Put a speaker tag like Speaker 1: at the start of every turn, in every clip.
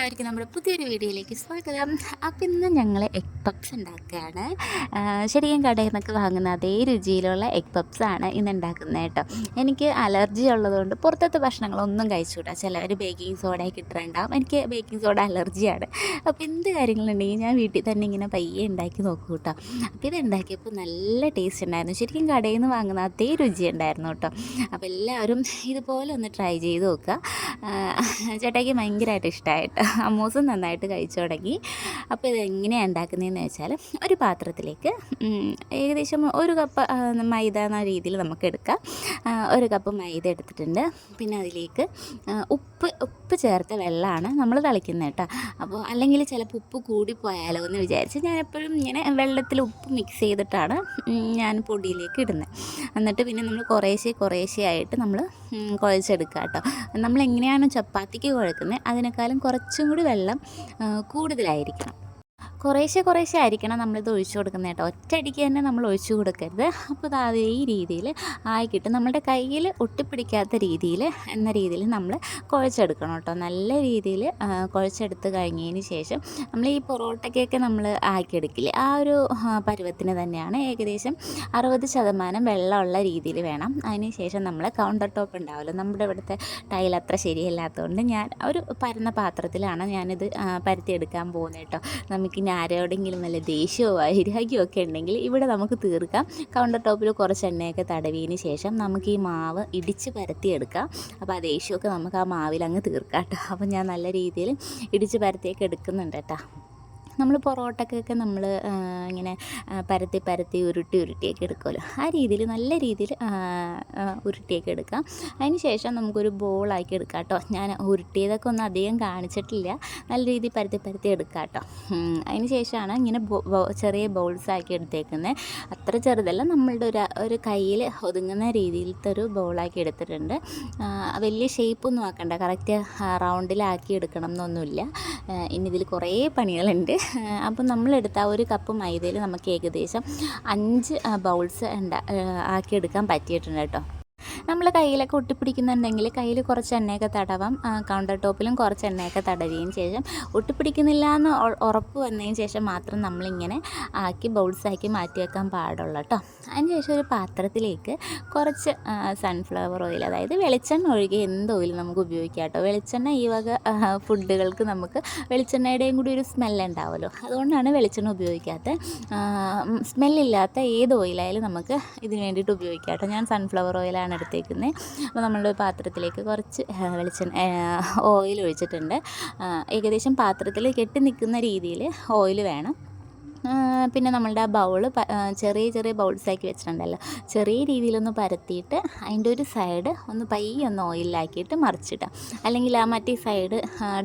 Speaker 1: എല്ലാവർക്കും നമ്മുടെ പുതിയൊരു വീഡിയോയിലേക്ക് സ്വാഗതം. അപ്പം ഇന്ന് ഞങ്ങൾ എഗ് പപ്സ് ഉണ്ടാക്കുകയാണ്. ശരിക്കും കടയിൽ നിന്നൊക്കെ വാങ്ങുന്ന അതേ രുചിയിലുള്ള എഗ് പപ്സ് ആണ് ഇന്ന് ഉണ്ടാക്കുന്നത് കേട്ടോ. എനിക്ക് അലർജി ഉള്ളതുകൊണ്ട് പുറത്തത്തെ ഭക്ഷണങ്ങളൊന്നും കഴിച്ചുകൂടാ. ചിലവർ ബേക്കിംഗ് സോഡയൊക്കെ ഇട്ടിട്ടുണ്ടാവും. എനിക്ക് ബേക്കിംഗ് സോഡ അലർജിയാണ് അപ്പോൾ എന്ത് കാര്യങ്ങളുണ്ടെങ്കിൽ ഞാൻ വീട്ടിൽ തന്നെ ഇങ്ങനെ പയ്യെ ഉണ്ടാക്കി നോക്കൂ കേട്ടോ. അപ്പോൾ ഇത് ഉണ്ടാക്കിയപ്പോൾ നല്ല ടേസ്റ്റ് ഉണ്ടായിരുന്നു. ശരിക്കും കടയിൽ നിന്ന് വാങ്ങുന്ന അതേ രുചി ഉണ്ടായിരുന്നു കേട്ടോ. അപ്പോൾ എല്ലാവരും ഇതുപോലെ ഒന്ന് ട്രൈ ചെയ്ത് നോക്കുക. ചേട്ടായിക്ക് ഭയങ്കരമായിട്ട് ഇഷ്ടമായിട്ട് അമ്മൂസും നന്നായിട്ട് കഴിച്ചു തുടങ്ങി. അപ്പോൾ ഇത് എങ്ങനെയാണ് ഉണ്ടാക്കുന്നതെന്ന് വെച്ചാൽ ഒരു പാത്രത്തിലേക്ക് ഏകദേശം ഒരു കപ്പ് മൈദ എന്ന രീതിയിൽ നമുക്ക് എടുക്കാം. ഒരു കപ്പ് മൈദ എടുത്തിട്ടുണ്ട്. പിന്നെ അതിലേക്ക് ഉപ്പ് ഉപ്പ് ചേർത്ത വെള്ളമാണ് നമ്മൾ തളിക്കുന്നത് കേട്ടോ. അപ്പോൾ അല്ലെങ്കിൽ ചിലപ്പോൾ ഉപ്പ് കൂടിപ്പോയാലോ എന്ന് വിചാരിച്ച് ഞാൻ എപ്പോഴും ഇങ്ങനെ വെള്ളത്തിൽ ഉപ്പ് മിക്സ് ചെയ്തിട്ടാണ് ഞാൻ പൊടിയിലേക്ക് ഇടുന്നത്. എന്നിട്ട് പിന്നെ നമ്മൾ കുറേശ്ശെ കുറേശ്ശെ ആയിട്ട് നമ്മൾ കുഴച്ചെടുക്കുക കേട്ടോ നമ്മൾ എങ്ങനെയാണ് ചപ്പാത്തിക്ക് കുഴക്കുന്നത്? അതിനേക്കാളും കുറച്ചും കൂടി വെള്ളം കൂടുതലായിരിക്കണം. കുറേശ്ശെ കുറേശ്ശെ ആയിരിക്കണം നമ്മളിത് ഒഴിച്ചു കൊടുക്കുന്നത് കേട്ടോ. ഒറ്റയടിക്ക് തന്നെ നമ്മൾ ഒഴിച്ചു കൊടുക്കരുത്. അപ്പോൾ ഇത് അതേ രീതിയിൽ ആയിക്കിട്ട്. നമ്മുടെ കയ്യിൽ ഒട്ടിപ്പിടിക്കാത്ത രീതിയിൽ എന്ന രീതിയിൽ നമ്മൾ കുഴച്ചെടുക്കണം കേട്ടോ. നല്ല രീതിയിൽ കുഴച്ചെടുത്ത് കഴിഞ്ഞതിന് ശേഷം നമ്മൾ ഈ പൊറോട്ടയ്ക്കൊക്കെ നമ്മൾ ആക്കിയെടുക്കില്ലേ? ആ ഒരു പരുവത്തിന് തന്നെയാണ് ഏകദേശം അറുപത് ശതമാനം വെള്ളമുള്ള രീതിയിൽ വേണം. അതിന് ശേഷം നമ്മൾ കൗണ്ടർ ടോപ്പ് ഉണ്ടാവുമല്ലോ നമ്മുടെ ഇവിടുത്തെ ടൈൽ അത്ര ശരിയല്ലാത്തതുകൊണ്ട് ഞാൻ ഒരു പരന്ന പാത്രത്തിലാണ് ഞാനിത് പരത്തിയെടുക്കാൻ പോകുന്നത് കേട്ടോ. നമുക്ക് ഇനി ആരോടെങ്കിലും നല്ല ദേഷ്യമോ വൈരാഗ്യമോ ഒക്കെ ഉണ്ടെങ്കിൽ ഇവിടെ നമുക്ക് തീർക്കാം. കൗണ്ടർ ടോപ്പിൽ കുറച്ച് എണ്ണയൊക്കെ തടവിയതിന് ശേഷം നമുക്ക് ഈ മാവ് ഇടിച്ച് പരത്തിയെടുക്കാം. അപ്പോൾ ആ ദേഷ്യമൊക്കെ നമുക്ക് ആ മാവിൽ അങ്ങ് തീർക്കാം കേട്ടോ. അപ്പോൾ ഞാൻ നല്ല രീതിയിൽ ഇടിച്ച് പരത്തിയൊക്കെ എടുക്കുന്നുണ്ട് കേട്ടോ. നമ്മൾ പൊറോട്ടക്കൊക്കെ നമ്മൾ ഇങ്ങനെ പരത്തി പരത്തി ഉരുട്ടി ഉരുട്ടിയൊക്കെ എടുക്കുമല്ലോ ആ രീതിയിൽ നല്ല രീതിയിൽ ഉരുട്ടിയൊക്കെ എടുക്കാം അതിന് ശേഷം നമുക്കൊരു ബോളാക്കി എടുക്കാം കേട്ടോ. ഞാൻ ഉരുട്ടിയതൊക്കെ ഒന്നും അധികം കാണിച്ചിട്ടില്ല. നല്ല രീതിയിൽ പരത്തി പരത്തി എടുക്കാം കേട്ടോ. അതിന് ശേഷമാണ് ഇങ്ങനെ ചെറിയ ബൗൾസ് ആക്കി എടുത്തേക്കുന്നത്. അത്ര ചെറുതല്ല നമ്മളുടെ ഒരു ഒരു കയ്യിൽ ഒതുങ്ങുന്ന രീതിയിലത്തെ ഒരു ബൗളാക്കി എടുത്തിട്ടുണ്ട്. വലിയ ഷേപ്പൊന്നും ആക്കണ്ട. കറക്റ്റ് റൗണ്ടിലാക്കി എടുക്കണം എന്നൊന്നുമില്ല. ഇനി ഇതിൽ കുറേ പണികളുണ്ട്. ആ, അപ്പം നമ്മളെടുത്ത ആ ഒരു കപ്പ് മൈദയിൽ നമുക്ക് ഏകദേശം അഞ്ച് ബൗൾസ് ഉണ്ടാ ആക്കിയെടുക്കാൻ പറ്റിയിട്ടുണ്ട് കേട്ടോ. നമ്മൾ കയ്യിലൊക്കെ ഒട്ടിപ്പിടിക്കുന്നുണ്ടെങ്കിൽ കയ്യിൽ കുറച്ച് എണ്ണയൊക്കെ തടവാം. കൗണ്ടർ ടോപ്പിലും കുറച്ച് എണ്ണയൊക്കെ തടവിയതിന് ശേഷം ഒട്ടിപ്പിടിക്കുന്നില്ല എന്ന് ഉറപ്പ് വന്നതിന് ശേഷം മാത്രം നമ്മളിങ്ങനെ ആക്കി ബൗൾസാക്കി മാറ്റി വെക്കാൻ പാടുള്ളൂ കേട്ടോ അതിന് ശേഷം ഒരു പാത്രത്തിലേക്ക് കുറച്ച് സൺഫ്ലവർ ഓയിൽ അതായത് വെളിച്ചെണ്ണ ഒഴികെ എന്ത് ഓയിൽ നമുക്ക് ഉപയോഗിക്കാം കേട്ടോ വെളിച്ചെണ്ണ ഈ വക ഫുഡുകൾക്ക് നമുക്ക് വെളിച്ചെണ്ണയുടെയും കൂടി ഒരു സ്മെല്ല് ഉണ്ടാവുമല്ലോ അതുകൊണ്ടാണ് വെളിച്ചെണ്ണ ഉപയോഗിക്കാത്ത സ്മെല്ലില്ലാത്ത ഏത് ഓയിലായാലും നമുക്ക് ഇതിന് വേണ്ടിയിട്ട് ഉപയോഗിക്കാം കേട്ടോ ഞാൻ സൺഫ്ലവർ ഓയിലാണ് എടുത്തേക്കുന്നത് അപ്പോൾ നമ്മളുടെ പാത്രത്തിലേക്ക് കുറച്ച് വെളിച്ചെണ്ണ ഓയിൽ ഒഴിച്ചിട്ടുണ്ട്. ഏകദേശം പാത്രത്തിൽ കെട്ടി നിൽക്കുന്ന രീതിയിൽ ഓയിൽ വേണം. പിന്നെ നമ്മളുടെ ആ ബൗൾ ചെറിയ ചെറിയ ബൗൾസാക്കി വെച്ചിട്ടുണ്ടല്ലോ. ചെറിയ രീതിയിലൊന്ന് പരത്തിയിട്ട് അതിന്റെ ഒരു സൈഡ് ഒന്ന് പയ്യെ ഒന്ന് ഓയിലാക്കിയിട്ട് മറിച്ചിട്ടാം അല്ലെങ്കിൽ ആ മറ്റേ സൈഡ്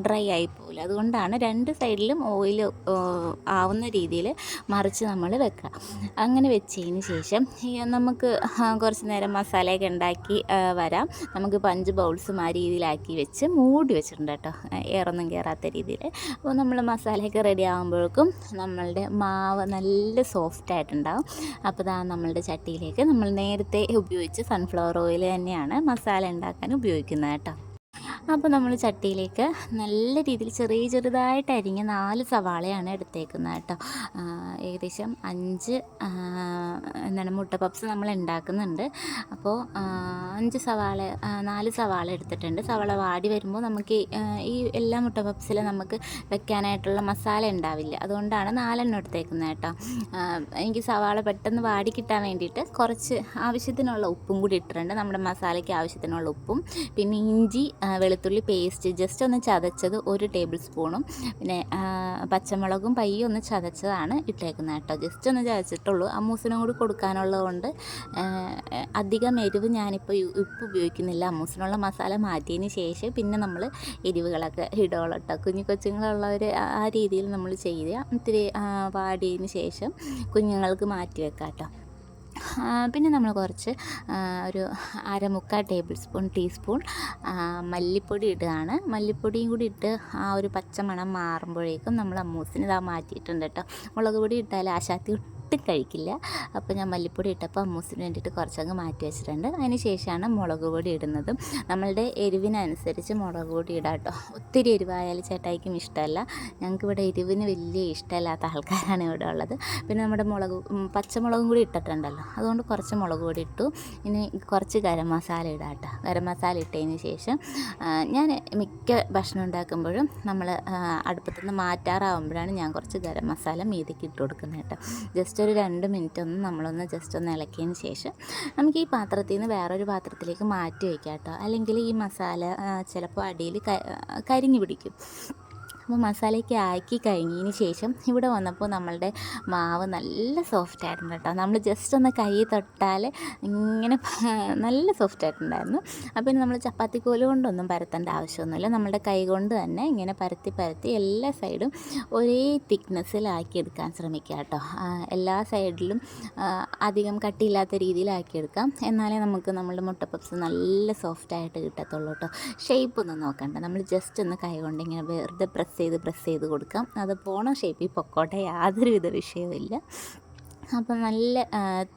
Speaker 1: ഡ്രൈ ആയി പോകില്ല അതുകൊണ്ടാണ് രണ്ട് സൈഡിലും ഓയിൽ ആവുന്ന രീതിയിൽ മറിച്ച് നമ്മൾ വെക്കുക അങ്ങനെ വെച്ചതിന് ശേഷം നമുക്ക് കുറച്ച് നേരം മസാലയൊക്കെ ഉണ്ടാക്കി വരാം. നമുക്ക് പഞ്ച് ബൗൾസും ആ രീതിയിലാക്കി വെച്ച് മൂടി വെച്ചിട്ടുണ്ട് കേട്ടോ. എയറൊന്നും കയറാത്ത രീതിയിൽ അപ്പോൾ നമ്മൾ മസാലയൊക്കെ റെഡി ആകുമ്പോഴേക്കും നമ്മളുടെ മാവ് നല്ല സോഫ്റ്റ് ആയിട്ടുണ്ടാവും. അപ്പോൾ ഇതാ നമ്മളുടെ ചട്ടിയിലേക്ക് നമ്മൾ നേരത്തെ ഉപയോഗിച്ച് സൺഫ്ലവർ ഓയിൽ തന്നെയാണ് മസാല ഉണ്ടാക്കാൻ ഉപയോഗിക്കുന്നത് കേട്ടോ. അപ്പോൾ നമ്മൾ ചട്ടിയിലേക്ക് നല്ല രീതിയിൽ ചെറിയ ചെറുതായിട്ട് അരിഞ്ഞ നാല് സവാളയാണ് എടുത്തേക്കുന്നത് കേട്ടോ. ഏകദേശം അഞ്ച് എന്താണ് മുട്ട പപ്സ് നമ്മൾ ഉണ്ടാക്കുന്നുണ്ട്. അപ്പോൾ അഞ്ച് സവാള നാല് സവാള എടുത്തിട്ടുണ്ട്. സവാള വാടി വരുമ്പോൾ നമുക്ക് ഈ, എല്ലാ മുട്ട പപ്സിലും നമുക്ക് വെക്കാനായിട്ടുള്ള മസാല ഉണ്ടാവില്ല. അതുകൊണ്ടാണ് നാലെണ്ണം എടുത്തേക്കുന്നത് കേട്ടോ. എനിക്ക് സവാള പെട്ടെന്ന് വാടി കിട്ടാൻ വേണ്ടിയിട്ട് കുറച്ച് ആവശ്യത്തിനുള്ള ഉപ്പും കൂടി ഇട്ടിട്ടുണ്ട്. നമ്മുടെ മസാലയ്ക്ക് ആവശ്യത്തിനുള്ള ഉപ്പും. പിന്നെ ഇഞ്ചി വെളുത്തുള്ളി പേസ്റ്റ് ജസ്റ്റ് ഒന്ന് ചതച്ചത് ഒരു ടേബിൾ സ്പൂണും പിന്നെ പച്ചമുളകും പയ്യും ഒന്ന് ചതച്ചതാണ് ഇട്ടേക്കുന്നത് കേട്ടോ. ജസ്റ്റ് ഒന്ന് ചതച്ചിട്ടുള്ളൂ. അമ്മൂസിനും കൂടി കൊടുക്കാനുള്ളത് കൊണ്ട് അധികം എരിവ് ഞാനിപ്പോൾ ഉപ്പ് ഉപയോഗിക്കുന്നില്ല. അമ്മൂസിനുള്ള മസാല മാറ്റിയതിന് ശേഷം പിന്നെ നമ്മൾ എരിവുകളൊക്കെ ഇടുകയുള്ളൂ കേട്ടോ. കുഞ്ഞു കൊച്ചുങ്ങളുള്ളവർ ആ രീതിയിൽ നമ്മൾ ചെയ്യുക. ഇത്തിരി വാടിയതിന് ശേഷം കുഞ്ഞുങ്ങൾക്ക് മാറ്റി വെക്കാം കേട്ടോ. പിന്നെ നമ്മൾ കുറച്ച് ഒരു അരമുക്കാൽ ടേബിൾ സ്പൂൺ ടീസ്പൂൺ മല്ലിപ്പൊടി ഇടുകയാണ്. മല്ലിപ്പൊടിയും കൂടി ഇട്ട് ആ ഒരു പച്ചമണം മാറുമ്പോഴേക്കും നമ്മൾ അമ്മൂസിന് ഇതാ മാറ്റിയിട്ടുണ്ട് കേട്ടോ. മുളക് പൊടി ഇട്ടാൽ ആശാത്തി ഒട്ടും കഴിക്കില്ല. അപ്പോൾ ഞാൻ മല്ലിപ്പൊടി ഇട്ടപ്പോൾ അമ്മൂസിന് വേണ്ടിയിട്ട് കുറച്ചങ്ങ് മാറ്റി വെച്ചിട്ടുണ്ട്. അതിന് ശേഷമാണ് മുളക് പൊടി ഇടുന്നതും. നമ്മളുടെ എരിവിനനുസരിച്ച് മുളക് പൊടി ഇടാം കേട്ടോ. ഒത്തിരി എരിവായാലും ചേട്ടായിക്കും ഇഷ്ടമല്ല. ഞങ്ങൾക്ക് ഇവിടെ എരിവിന് വലിയ ഇഷ്ടമില്ലാത്ത ആൾക്കാരാണ് ഇവിടെ ഉള്ളത്. പിന്നെ നമ്മുടെ മുളക് പച്ചമുളകും കൂടി ഇട്ടിട്ടുണ്ടല്ലോ. അതുകൊണ്ട് കുറച്ച് മുളക് പൊടി ഇട്ടു. ഇനി കുറച്ച് ഗരം മസാല ഇടാം കേട്ടോ. ഗരം മസാല ഇട്ടതിന് ശേഷം ഞാൻ മിക്ക ഭക്ഷണം ഉണ്ടാക്കുമ്പോഴും നമ്മൾ അടുപ്പത്തുനിന്ന് മാറ്റാറാവുമ്പോഴാണ് ഞാൻ കുറച്ച് ഗരം മസാല മീതിക്ക് ഇട്ട് കൊടുക്കുന്നത് കേട്ടോ. ജസ്റ്റ് ഒരു രണ്ട് മിനിറ്റ് ഒന്ന് നമ്മളൊന്ന് ജസ്റ്റ് ഒന്ന് ഇളക്കിയതിന് ശേഷം നമുക്ക് ഈ പാത്രത്തിൽ നിന്ന് വേറൊരു പാത്രത്തിലേക്ക് മാറ്റി വയ്ക്കാം കേട്ടോ അല്ലെങ്കിൽ ഈ മസാല ചിലപ്പോൾ അടിയിൽ കരിഞ്ഞു പിടിക്കും. അപ്പോൾ മസാലയൊക്കെ ആക്കി കഴിഞ്ഞതിന് ശേഷം ഇവിടെ വന്നപ്പോൾ നമ്മളുടെ മാവ് നല്ല സോഫ്റ്റ് ആയിട്ടുണ്ട് കേട്ടോ. നമ്മൾ ജസ്റ്റ് ഒന്ന് കൈ തൊട്ടാൽ ഇങ്ങനെ നല്ല സോഫ്റ്റ് ആയിട്ടുണ്ടായിരുന്നു. അപ്പോൾ നമ്മൾ ചപ്പാത്തി കോൽ കൊണ്ടൊന്നും പരത്തേണ്ട ആവശ്യമൊന്നുമില്ല. നമ്മുടെ കൈ കൊണ്ട് തന്നെ ഇങ്ങനെ പരത്തി പരത്തി എല്ലാ സൈഡും ഒരേ തിക്നെസ്സിലാക്കി എടുക്കാൻ ശ്രമിക്കുക കേട്ടോ. എല്ലാ സൈഡിലും അധികം കട്ടിയില്ലാത്ത രീതിയിലാക്കിയെടുക്കാം എന്നാലേ നമുക്ക് നമ്മളുടെ മുട്ട പപ്സ് നല്ല സോഫ്റ്റായിട്ട് കിട്ടത്തുള്ളൂ കേട്ടോ. ഷേപ്പ് ഒന്നും നോക്കണ്ട. നമ്മൾ ജസ്റ്റ് ഒന്ന് കൈ കൊണ്ട് ഇങ്ങനെ വെറുതെ പ്രസ് ചെയ്ത് പ്രസ് ചെയ്ത് കൊടുക്കാം. അത് പോണ ഷേപ്പിൽ പൊക്കോട്ടെ. യാതൊരുവിധ വിഷയവുമില്ല. അപ്പം നല്ല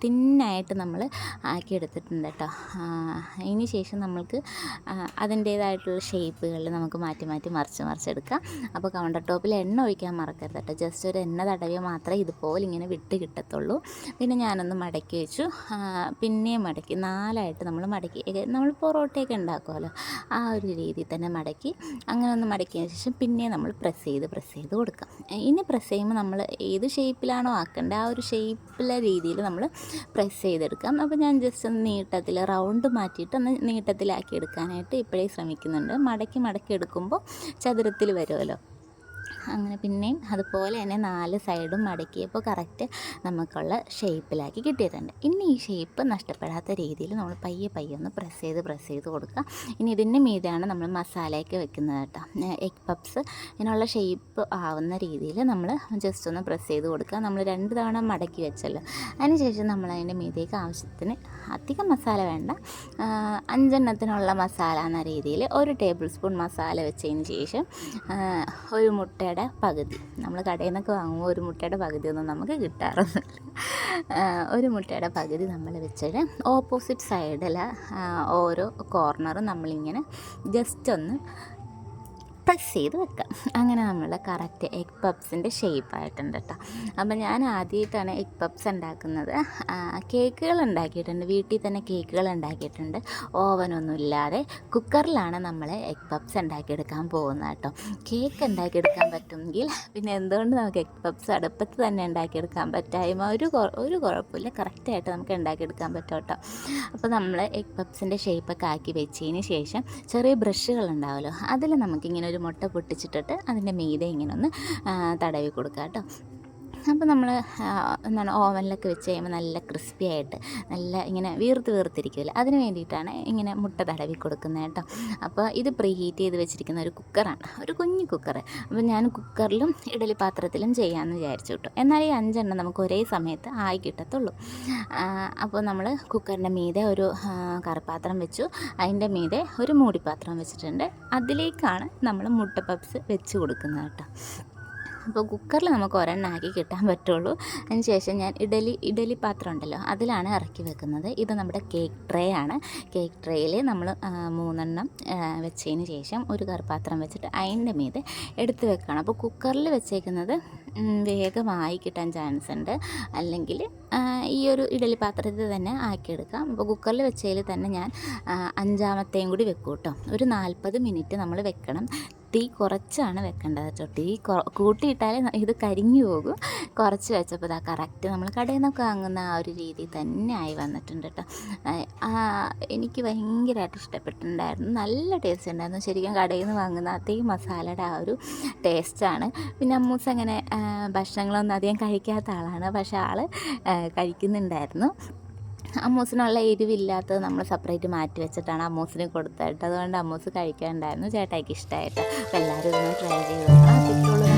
Speaker 1: തിന്നായിട്ട് നമ്മൾ ആക്കിയെടുത്തിട്ടുണ്ട് കേട്ടോ. അതിന് ശേഷം നമ്മൾക്ക് അതിന്റേതായിട്ടുള്ള ഷേപ്പുകളിൽ നമുക്ക് മാറ്റി മാറ്റി മറിച്ച് മറിച്ചെടുക്കാം അപ്പോൾ കൗണ്ടർ ടോപ്പിൽ എണ്ണ ഒഴിക്കാൻ മറക്കരുത് കേട്ടോ. ജസ്റ്റ് ഒരു എണ്ണ തടവിയ മാത്രമേ ഇതുപോലെ ഇങ്ങനെ വിട്ട് കിട്ടത്തുള്ളൂ. പിന്നെ ഞാനൊന്ന് മടക്കി വെച്ചു. പിന്നെയും മടക്കി നാലായിട്ട് നമ്മൾ മടക്കി നമ്മൾ പൊറോട്ടയൊക്കെ ഉണ്ടാക്കുമല്ലോ ആ ഒരു രീതിയിൽ തന്നെ മടക്കി അങ്ങനെ ഒന്ന് മടക്കിയതിന് ശേഷം പിന്നെ നമ്മൾ പ്രസ് ചെയ്ത് പ്രസ് ചെയ്ത് കൊടുക്കാം. ഇനി പ്രസ് ചെയ്യുമ്പോൾ നമ്മൾ ഏത് ഷേപ്പിലാണോ ആക്കേണ്ടത് ആ ഒരു ഷേപ്പിലെ രീതിയിൽ നമ്മൾ പ്രസ് ചെയ്തെടുക്കാം. അപ്പോൾ ഞാൻ ജസ്റ്റ് ഒന്ന് നീട്ടത്തിൽ റൗണ്ട് മാറ്റിയിട്ട് ഒന്ന് നീട്ടത്തിലാക്കി എടുക്കാനായിട്ട് ഇപ്പോഴേ ശ്രമിക്കുന്നുണ്ട്. മടക്കി മടക്കി എടുക്കുമ്പോൾ ചതുരത്തിൽ വരുമല്ലോ. അങ്ങനെ പിന്നെയും അതുപോലെ തന്നെ നാല് സൈഡും മടക്കിയപ്പോൾ കറക്റ്റ് നമുക്കുള്ള ഷേപ്പിലാക്കി കിട്ടിയിട്ടുണ്ട്. ഇനി ഈ ഷേപ്പ് നഷ്ടപ്പെടാത്ത രീതിയിൽ നമ്മൾ പയ്യെ പയ്യെ ഒന്ന് പ്രസ് ചെയ്ത് പ്രസ് ചെയ്ത് കൊടുക്കുക. ഇനി ഇതിന്റെ മീതാണ് നമ്മൾ മസാലയൊക്കെ വെക്കുന്നത് കേട്ടോ. എഗ് പപ്സ് ഇതിനുള്ള ഷേപ്പ് ആവുന്ന രീതിയിൽ നമ്മൾ ജസ്റ്റ് ഒന്ന് പ്രസ് ചെയ്ത് കൊടുക്കുക. നമ്മൾ രണ്ട് തവണ മടക്കി വെച്ചല്ലോ. അതിനുശേഷം നമ്മൾ അതിന്റെ മീതേക്ക് ആവശ്യത്തിന് അധികം മസാല വേണ്ട. അഞ്ചെണ്ണത്തിനുള്ള മസാല എന്ന രീതിയിൽ ഒരു ടേബിൾ സ്പൂൺ മസാല വെച്ചതിന് ശേഷം ഒരു മുട്ടയുടെ പകുതി. നമ്മൾ കടയിൽ നിന്നൊക്കെ വാങ്ങുമ്പോൾ ഒരു മുട്ടയുടെ പകുതി ഒന്നും നമുക്ക് കിട്ടാറൊന്നുമില്ല. ഒരു മുട്ടയുടെ പകുതി നമ്മൾ വെച്ചിട്ട് ഓപ്പോസിറ്റ് സൈഡിലെ ഓരോ കോർണറും നമ്മളിങ്ങനെ ജസ്റ്റ് ഒന്ന് പ്രസ് ചെയ്ത് വെക്കാം. അങ്ങനെ നമ്മൾ കറക്റ്റ് എഗ് പപ്സിന്റെ ഷേപ്പ് ആയിട്ടുണ്ട് കേട്ടോ അപ്പം ഞാൻ ആദ്യമായിട്ടാണ് എഗ് പപ്സ് ഉണ്ടാക്കുന്നത്. കേക്കുകൾ ഉണ്ടാക്കിയിട്ടുണ്ട്. വീട്ടിൽ തന്നെ കേക്കുകൾ ഉണ്ടാക്കിയിട്ടുണ്ട്. ഓവനൊന്നും ഇല്ലാതെ കുക്കറിലാണ് നമ്മൾ എഗ് പപ്സ് ഉണ്ടാക്കിയെടുക്കാൻ പോകുന്നത് കേട്ടോ കേക്ക് ഉണ്ടാക്കിയെടുക്കാൻ പറ്റുമെങ്കിൽ പിന്നെ എന്തുകൊണ്ട് നമുക്ക് എഗ് പപ്സ് അടുപ്പത്ത് തന്നെ ഉണ്ടാക്കിയെടുക്കാൻ പറ്റായ്മ? ഒരു ഒരു കുഴപ്പമില്ല. കറക്റ്റായിട്ട് നമുക്ക് ഉണ്ടാക്കിയെടുക്കാൻ പറ്റും കേട്ടോ അപ്പോൾ നമ്മൾ എഗ് പപ്സിന്റെ ഷേപ്പൊക്കെ ആക്കി വെച്ചതിന് ശേഷം ചെറിയ ബ്രഷുകൾ ഉണ്ടാവുമല്ലോ അതിൽ നമുക്കിങ്ങനെ ഒരു മുട്ട പൊട്ടിച്ചിട്ടിട്ട് അതിന്റെ മീതെ ഇങ്ങനെ ഒന്ന് തടവി കൊടുക്കുക കേട്ടോ അപ്പോൾ നമ്മൾ എന്താണ് ഓവനിലൊക്കെ വെച്ച് കഴിയുമ്പോൾ നല്ല ക്രിസ്പി ആയിട്ട് നല്ല ഇങ്ങനെ വീർത്ത് വീർത്തിരിക്കില്ല അതിന് വേണ്ടിയിട്ടാണ് ഇങ്ങനെ മുട്ട തടവി കൊടുക്കുന്നത് കേട്ടോ. അപ്പോൾ ഇത് പ്രീ ഹീറ്റ് ചെയ്ത് വെച്ചിരിക്കുന്ന ഒരു കുക്കറാണ്. ഒരു കുഞ്ഞു കുക്കർ അപ്പോൾ ഞാൻ കുക്കറിലും ഇഡലി പാത്രത്തിലും ചെയ്യാമെന്ന് വിചാരിച്ചു കേട്ടോ. എന്നാൽ ഈ അഞ്ചെണ്ണം നമുക്ക് ഒരേ സമയത്ത് ആയി കിട്ടത്തുള്ളൂ. അപ്പോൾ നമ്മൾ കുക്കറിന്റെ മീതെ ഒരു കറിപ്പാത്രം വെച്ചു. അതിന്റെ മീതെ ഒരു മൂടിപ്പാത്രം വെച്ചിട്ടുണ്ട്. അതിലേക്കാണ് നമ്മൾ മുട്ട പപ്സ് വെച്ച് കൊടുക്കുന്നത് കേട്ടോ. അപ്പോൾ കുക്കറിൽ നമുക്ക് ഒരെണ്ണാക്കി കിട്ടാൻ പറ്റുള്ളൂ. അതിന് ശേഷം ഞാൻ ഇഡലി ഇഡലി പാത്രം ഉണ്ടല്ലോ അതിലാണ് ഇറക്കി വെക്കുന്നത്. ഇത് നമ്മുടെ കേക്ക് ട്രേ ആണ്. കേക്ക് ട്രേയിൽ നമ്മൾ മൂന്നെണ്ണം വെച്ചതിന് ശേഷം ഒരു കറുപാത്രം വെച്ചിട്ട് അതിന്റെ മീത് എടുത്ത് വെക്കണം. അപ്പോൾ കുക്കറിൽ വെച്ചേക്കുന്നത് വേഗമായി കിട്ടാൻ ചാൻസ് ഉണ്ട്. അല്ലെങ്കിൽ ഈ ഒരു ഇഡലി പാത്രത്തിൽ തന്നെ ആക്കിയെടുക്കാം. അപ്പോൾ കുക്കറിൽ വെച്ചതിൽ തന്നെ ഞാൻ അഞ്ചാമത്തെയും കൂടി വെക്കും കേട്ടോ. ഒരു നാൽപ്പത് മിനിറ്റ് നമ്മൾ വെക്കണം. തീ കുറച്ചാണ് വെക്കേണ്ടത് കേട്ടോ. തീ കൂട്ടിയിട്ടാലേ ഇത് കരിഞ്ഞു പോകും. കുറച്ച് വെച്ചപ്പോൾ ഇതാ കറക്റ്റ് നമ്മൾ കടയിൽ നിന്നൊക്കെ വാങ്ങുന്ന ആ ഒരു രീതി തന്നെ ആയി വന്നിട്ടുണ്ട് കേട്ടോ. എനിക്ക് ഭയങ്കരമായിട്ട് ഇഷ്ടപ്പെട്ടിട്ടുണ്ടായിരുന്നു. നല്ല ടേസ്റ്റ് ഉണ്ടായിരുന്നു. ശരിക്കും കടയിൽ നിന്ന് വാങ്ങുന്ന അതേ മസാലയുടെ ആ ഒരു ടേസ്റ്റാണ് പിന്നെ അമ്മൂസ് അങ്ങനെ ഭക്ഷണങ്ങളൊന്നും അധികം കഴിക്കാത്ത ആളാണ്. പക്ഷേ ആൾ കഴിക്കുന്നുണ്ടായിരുന്നു. അമ്മൂസിനുള്ള എരിവില്ലാത്തത് നമ്മൾ സെപ്പറേറ്റ് മാറ്റി വെച്ചിട്ടാണ് അമ്മൂസിന് കൊടുത്തത് അതുകൊണ്ട് അമ്മൂസ് കഴിക്കാനുണ്ടായിരുന്നു. ചേട്ടായിക്ക് ഇഷ്ടമായിട്ട്. എല്ലാവരും ഒന്ന് ട്രൈ ചെയ്ത് നോക്കണം